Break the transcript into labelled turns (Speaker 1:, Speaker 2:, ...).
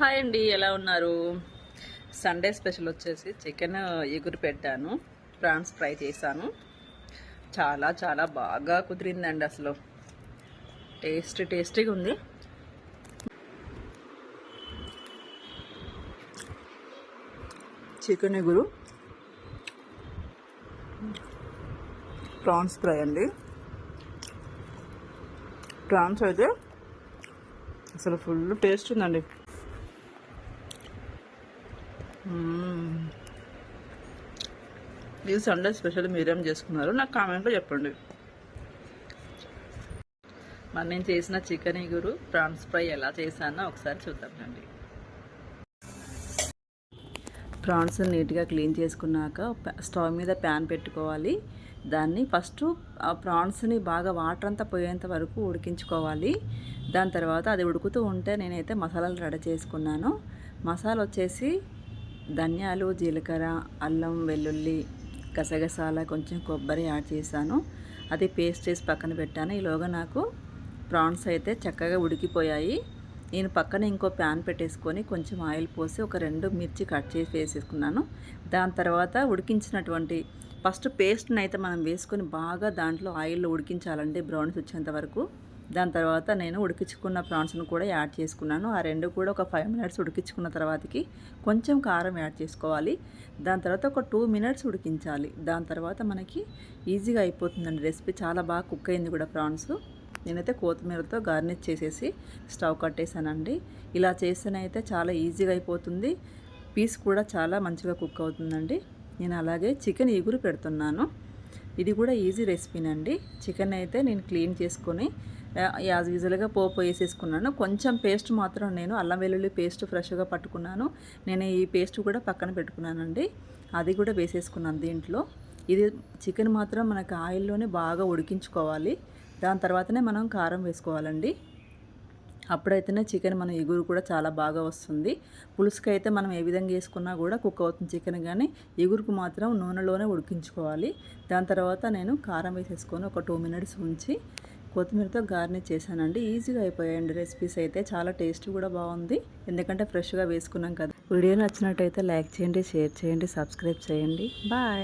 Speaker 1: Hi అండి ఎలా ఉన్నారు? సండే స్పెషల్ వచ్చేసి చికెన్ ఎగురు పెట్టాను ప్రాన్స్ ఫ్రై చేశాను. చాలా చాలా బాగా కుదిరిందండి అసలు. టేస్ట్ టేస్టీగా ఉంది. చికెన్ ఎగురు. ప్రాన్స్ ఫ్రై అండి. ప్రాన్స్ అయితే అసలు ఫుల్ టేస్ట్ ఉందండి. ఈ సండే స్పెషల్ మీరేం చేసుకున్నారు? నాకు కామెంట్లో చెప్పండి. మరి నేను చేసిన చికెన్ ఇగురు ప్రాన్స్ ఫ్రై ఎలా చేశానో ఒకసారి చూద్దామండి ప్రాన్స్ నీట్గా క్లీన్ చేసుకున్నాక స్టవ్ మీద ప్యాన్ పెట్టుకోవాలి. దాన్ని ఫస్ట్ ఆ ప్రాన్స్ని బాగా వాటర్ అంతా పోయేంత వరకు ఉడికించుకోవాలి. దాని తర్వాత అది ఉడుకుతూ ఉంటే నేనైతే మసాలాలు రెడీ చేసుకున్నాను. మసాలా వచ్చేసి ధనియాలు జీలకర్ర అల్లం వెల్లుల్లి గసగసాల కొంచెం కొబ్బరి యాడ్ చేశాను. అది పేస్ట్ చేసి పక్కన పెట్టాను. ఈలోగా నాకు ప్రాన్స్ అయితే చక్కగా ఉడికిపోయాయి. నేను పక్కన ఇంకో ప్యాన్ పెట్టేసుకొని కొంచెం ఆయిల్ పోసి ఒక రెండు మిర్చి కట్ చేసి వేసేసుకున్నాను. దాని తర్వాత ఉడికించినటువంటి ఫస్ట్ పేస్ట్ని అయితే మనం వేసుకొని బాగా దాంట్లో ఆయిల్లో ఉడికించాలండి బ్రౌన్స్ వచ్చేంత వరకు. దాని తర్వాత నేను ఉడికించుకున్న ప్రాన్స్ను కూడా యాడ్ చేసుకున్నాను. ఆ రెండు కూడా ఒక ఫైవ్ మినిట్స్ ఉడికించుకున్న తర్వాతకి కొంచెం కారం యాడ్ చేసుకోవాలి. దాని తర్వాత ఒక టూ మినిట్స్ ఉడికించాలి. దాని తర్వాత మనకి ఈజీగా అయిపోతుందండి రెసిపీ. చాలా బాగా కుక్ అయింది కూడా ప్రాన్స్. నేనైతే కొత్తిమీరతో గార్నిష్ చేసేసి స్టవ్ కట్టేసానండి ఇలా చేస్తేనైతే చాలా ఈజీగా అయిపోతుంది. పీస్ కూడా చాలా మంచిగా కుక్ అవుతుందండి. నేను అలాగే చికెన్ ఎగురు పెడుతున్నాను. ఇది కూడా ఈజీ రెసిపీనండి. చికెన్ అయితే నేను క్లీన్ చేసుకొని యాజ్ యూజువల్గా పోపు వేసేసుకున్నాను. కొంచెం పేస్ట్ మాత్రం నేను అల్లం వెల్లుల్లి పేస్ట్ ఫ్రెష్గా పట్టుకున్నాను. నేను ఈ పేస్ట్ కూడా పక్కన పెట్టుకున్నానండి. అది కూడా వేసేసుకున్నాను దీంట్లో. ఇది చికెన్ మాత్రం మనకు ఆయిల్లోనే బాగా ఉడికించుకోవాలి. దాని తర్వాతనే మనం కారం వేసుకోవాలండి. అప్పుడైతేనే చికెన్ మన ఎగురు కూడా చాలా బాగా వస్తుంది. పులుసుకి అయితే మనం ఏ విధంగా వేసుకున్నా కూడా కుక్ అవుతుంది చికెన్ కానీ ఎగురుకు మాత్రం నూనెలోనే ఉడికించుకోవాలి. దాని తర్వాత నేను కారం వేసేసుకొని ఒక టూ మినిట్స్ ఉంచి కొత్తిమీరతో గార్నిష్ చేశానండి. ఈజీగా అయిపోయాయండి రెసిపీస్ అయితే. చాలా టేస్ట్ కూడా బాగుంది. ఎందుకంటే ఫ్రెష్గా వేసుకున్నాం కదా. వీడియో నచ్చినట్టయితే లైక్ చేయండి షేర్ చేయండి సబ్స్క్రైబ్ చేయండి. బాయ్.